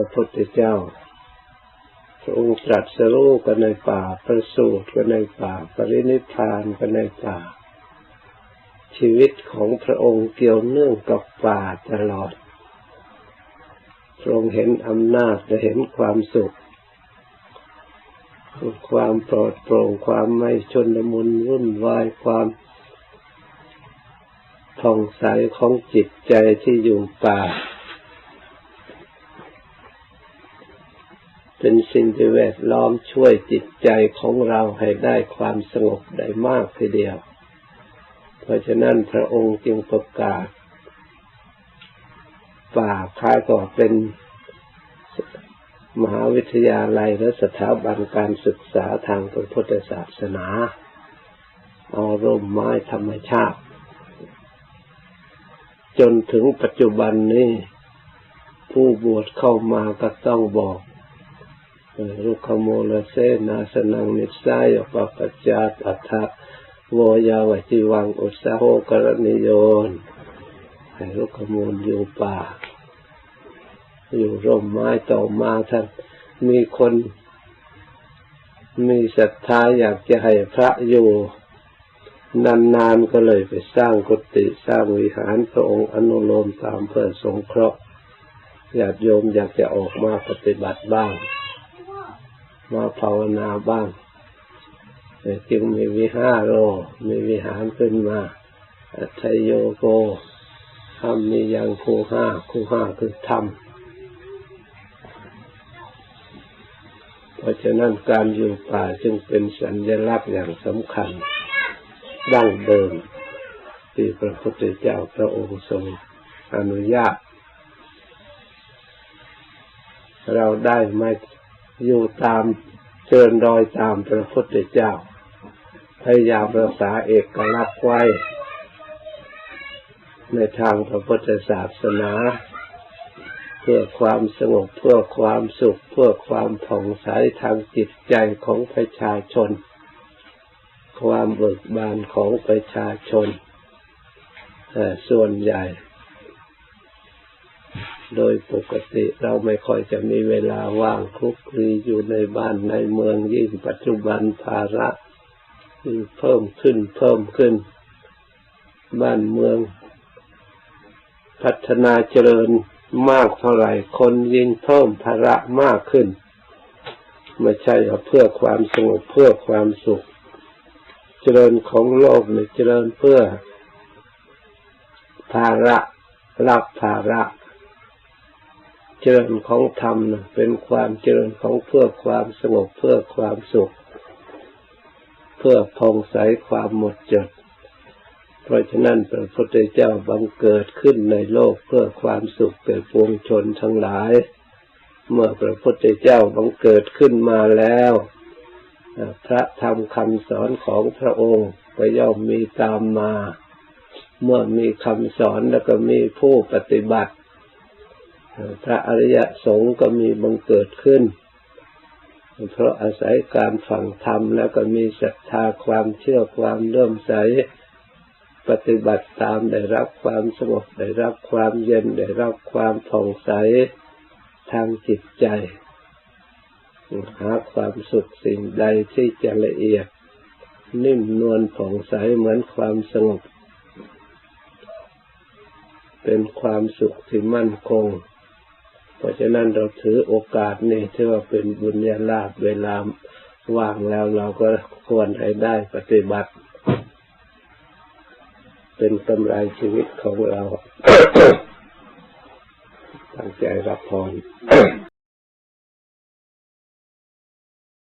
ระพุทธเจ้าพระองค์ตรัสรู้กันในป่า ประสูติกันในป่า ปรินิพพานกันในป่า ชีวิตของพระองค์เกี่ยวเนื่องกับป่าตลอด พระองค์เห็นอำนาจและเห็นความสุข ความปลอดโปร่งความไม่ชนมุนวุ่นวายความท่องใสของจิตใจที่อยู่ป่า เป็นสิ่งที่แวดล้อมช่วยจิตใจของเราให้ได้ความสงบได้มากทีเดียว เพราะฉะนั้นพระองค์จึงประกาศ ป่าคายก็เป็นมหาวิทยาลัยและสถาบันการศึกษาทางพระพุทธศาสนาเอาร่มไม้ธรรมชาติ จนถึงปัจจุบันนี้ ผู้บวชเข้ามาก็ต้องบอก รุขโมลเสนาสนังนิสัยปปัจจาตัทะโวยาวจิวังอุสาโหกรณิโยนให้รุขโมลอยู่ป่า อยู่ร่มไม้ต่อมาท่านมีคน มีศรัทธาอยากจะให้พระอยู่นานๆก็เลยไปสร้างกุฏิสร้างวิหารพระองค์อนุโลมตามเพื่อสงเคราะห์ญาติโยมอยากจะออกมาปฏิบัติบ้าง มาภาวนาบ้างจึงมีวิหารโรมีวิหารขึ้นมา อัทโยโกทำมีย่างคูห้าคูห้าคือธรรมเพราะฉะนั้นการอยู่ป่าจึงเป็นสัญลักษณ์อย่างสำคัญ ดั้งเดิม ที่พระพุทธเจ้าพระองค์ทรงอนุญาต เราได้ไม่ อยู่ตามเชิญรอยตามพระพุทธเจ้า พยายามรักษาเอกลักษณ์ไว้ ในทางพระพุทธศาสนา เพื่อความสงบเพื่อความสุข เพื่อความผ่องใสทางจิตใจของประชาชน ความเบิกบานของประชาชนส่วนใหญ่ โดยปกติเราไม่ค่อยจะมีเวลาว่างคลุกคลีอยู่ในบ้านในเมืองยิ่งปัจจุบันภาระเพิ่มขึ้นเพิ่มขึ้น บ้านเมือง พัฒนาเจริญมากเท่าไหร่คนยิ่งเพิ่มภาระมากขึ้น ไม่ใช่เพื่อความสงบเพื่อความสุข เจริญของโลกเนี่ยเจริญเพื่อ ภาระรับภาระ เจริญของธรรมเป็นความเจริญของเพื่อความสงบเพื่อความสุข เพื่อพองใสความหมดจด เพราะฉะนั้นพระพุทธเจ้าบังเกิดขึ้นในโลกเพื่อความสุขแก่ปวงชนทั้งหลาย เมื่อพระพุทธเจ้าบังเกิดขึ้นมาแล้ว พระธรรมคำสอนของพระองค์ก็ย่อมมีตามมา เมื่อมีคำสอนแล้วก็มีผู้ปฏิบัติ พระอริยสงฆ์ก็มีบังเกิดขึ้น เพราะอาศัยการฝังธรรมแล้วก็มีศรัทธาความเชื่อความเลื่อมใสปฏิบัติตามได้รับความสงบได้รับความเย็นได้รับความผ่องใสทางจิตใจหาความสุขสิ่งใดที่จะละเอียด นิ่มนวลผ่องใสเหมือนความสงบ เป็นความสุขที่มั่นคง เพราะฉะนั้นเราถือโอกาสนี้ที่ว่าเป็นบุญญาลาภเวลาว่างแล้วเราก็ควรให้ได้ปฏิบัติ เป็นกำไรชีวิตของเรา ตั้งใจรับพร